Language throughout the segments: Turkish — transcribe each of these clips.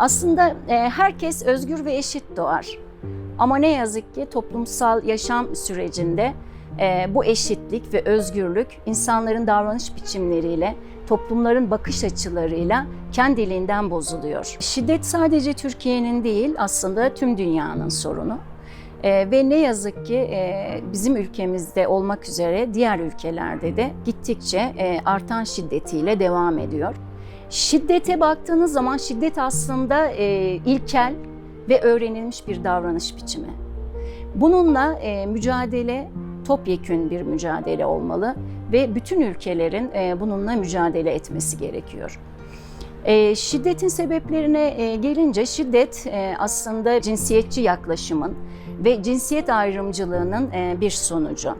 Aslında e, herkes özgür ve eşit doğar. Ama ne yazık ki toplumsal yaşam sürecinde e, bu eşitlik ve özgürlük insanların davranış biçimleriyle, toplumların bakış açılarıyla kendiliğinden bozuluyor. Şiddet sadece Türkiye'nin değil aslında tüm dünyanın sorunu. E, ve ne yazık ki e, bizim ülkemizde olmak üzere diğer ülkelerde de gittikçe e, artan şiddetiyle devam ediyor. Şiddete baktığınız zaman şiddet aslında e, ilkel ve öğrenilmiş bir davranış biçimi. Bununla e, mücadele topyekün bir mücadele olmalı ve bütün ülkelerin e, bununla mücadele etmesi gerekiyor. E, şiddetin sebeplerine e, gelince şiddet e, aslında cinsiyetçi yaklaşımın ve cinsiyet ayrımcılığının e, bir sonucu.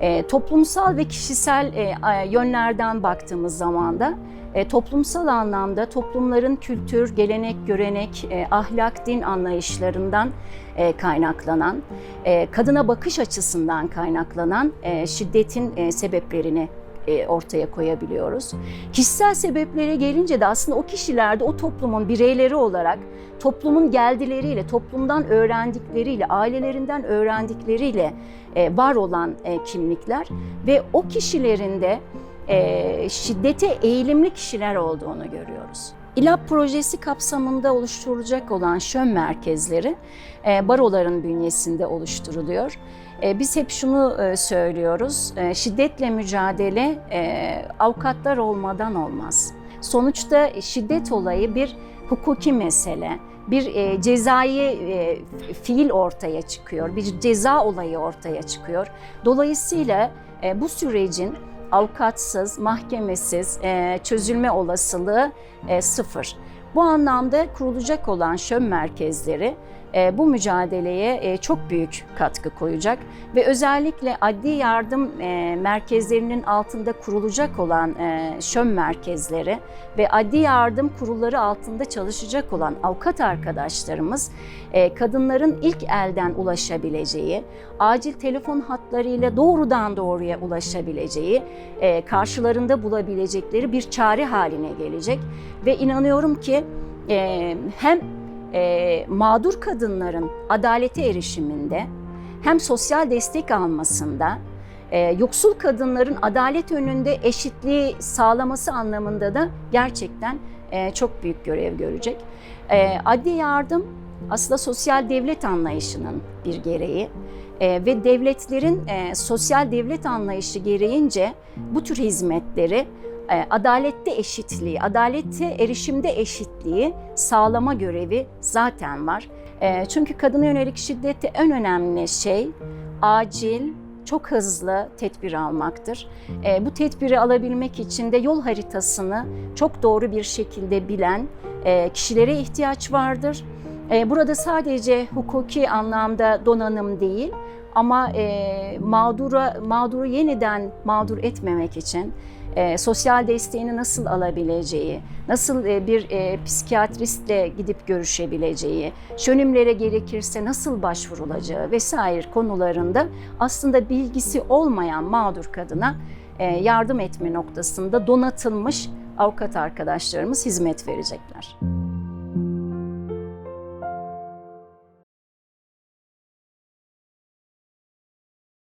E, toplumsal ve kişisel e, yönlerden baktığımız zaman da e, toplumsal anlamda toplumların kültür, gelenek, görenek, e, ahlak, din anlayışlarından e, kaynaklanan, e, kadına bakış açısından kaynaklanan e, şiddetin e, sebeplerini ortaya koyabiliyoruz. Kişisel sebeplere gelince de aslında o kişilerde o toplumun bireyleri olarak toplumun geldileriyle, toplumdan öğrendikleriyle, ailelerinden öğrendikleriyle e, var olan e, kimlikler ve o kişilerin de e, şiddete eğilimli kişiler olduğunu görüyoruz. İLAP projesi kapsamında oluşturulacak olan şön merkezleri e, baroların bünyesinde oluşturuluyor. E, Biz hep şunu e, söylüyoruz, şiddetle mücadele avukatlar olmadan olmaz. Sonuçta şiddet olayı bir hukuki mesele, bir cezai fiil ortaya çıkıyor, bir ceza olayı ortaya çıkıyor. Dolayısıyla bu sürecin avukatsız, mahkemesiz e, çözülme olasılığı e, sıfır. Bu anlamda kurulacak olan şön merkezleri bu mücadeleye e, çok büyük katkı koyacak ve özellikle adli yardım e, merkezlerinin altında kurulacak olan e, şön merkezleri ve adli yardım kurulları altında çalışacak olan avukat arkadaşlarımız e, kadınların ilk elden ulaşabileceği, acil telefon hatlarıyla doğrudan doğruya ulaşabileceği, e, karşılarında bulabilecekleri bir çare haline gelecek. Ve inanıyorum ki e, hem e, mağdur kadınların adalete erişiminde hem sosyal destek almasında e, yoksul kadınların adalet önünde eşitliği sağlaması anlamında da gerçekten e, çok büyük görev görecek. E, adli yardım aslında sosyal devlet anlayışının bir gereği E, ve devletlerin e, sosyal devlet anlayışı gereğince bu tür hizmetleri adalette eşitliği, adalette erişimde eşitliği sağlama görevi zaten var. E, Çünkü kadına yönelik şiddette en önemli şey acil, çok hızlı tedbir almaktır. E, Bu tedbiri alabilmek için de yol haritasını çok doğru bir şekilde bilen e, kişilere ihtiyaç vardır. E, Burada sadece hukuki anlamda donanım değil, ama e, mağdura mağduru yeniden mağdur etmemek için e, sosyal desteğini nasıl alabileceği, nasıl e, bir e, psikiyatristle gidip görüşebileceği, şönümlere gerekirse nasıl başvurulacağı vesaire konularında aslında bilgisi olmayan mağdur kadına e, yardım etme noktasında donatılmış avukat arkadaşlarımız hizmet verecekler.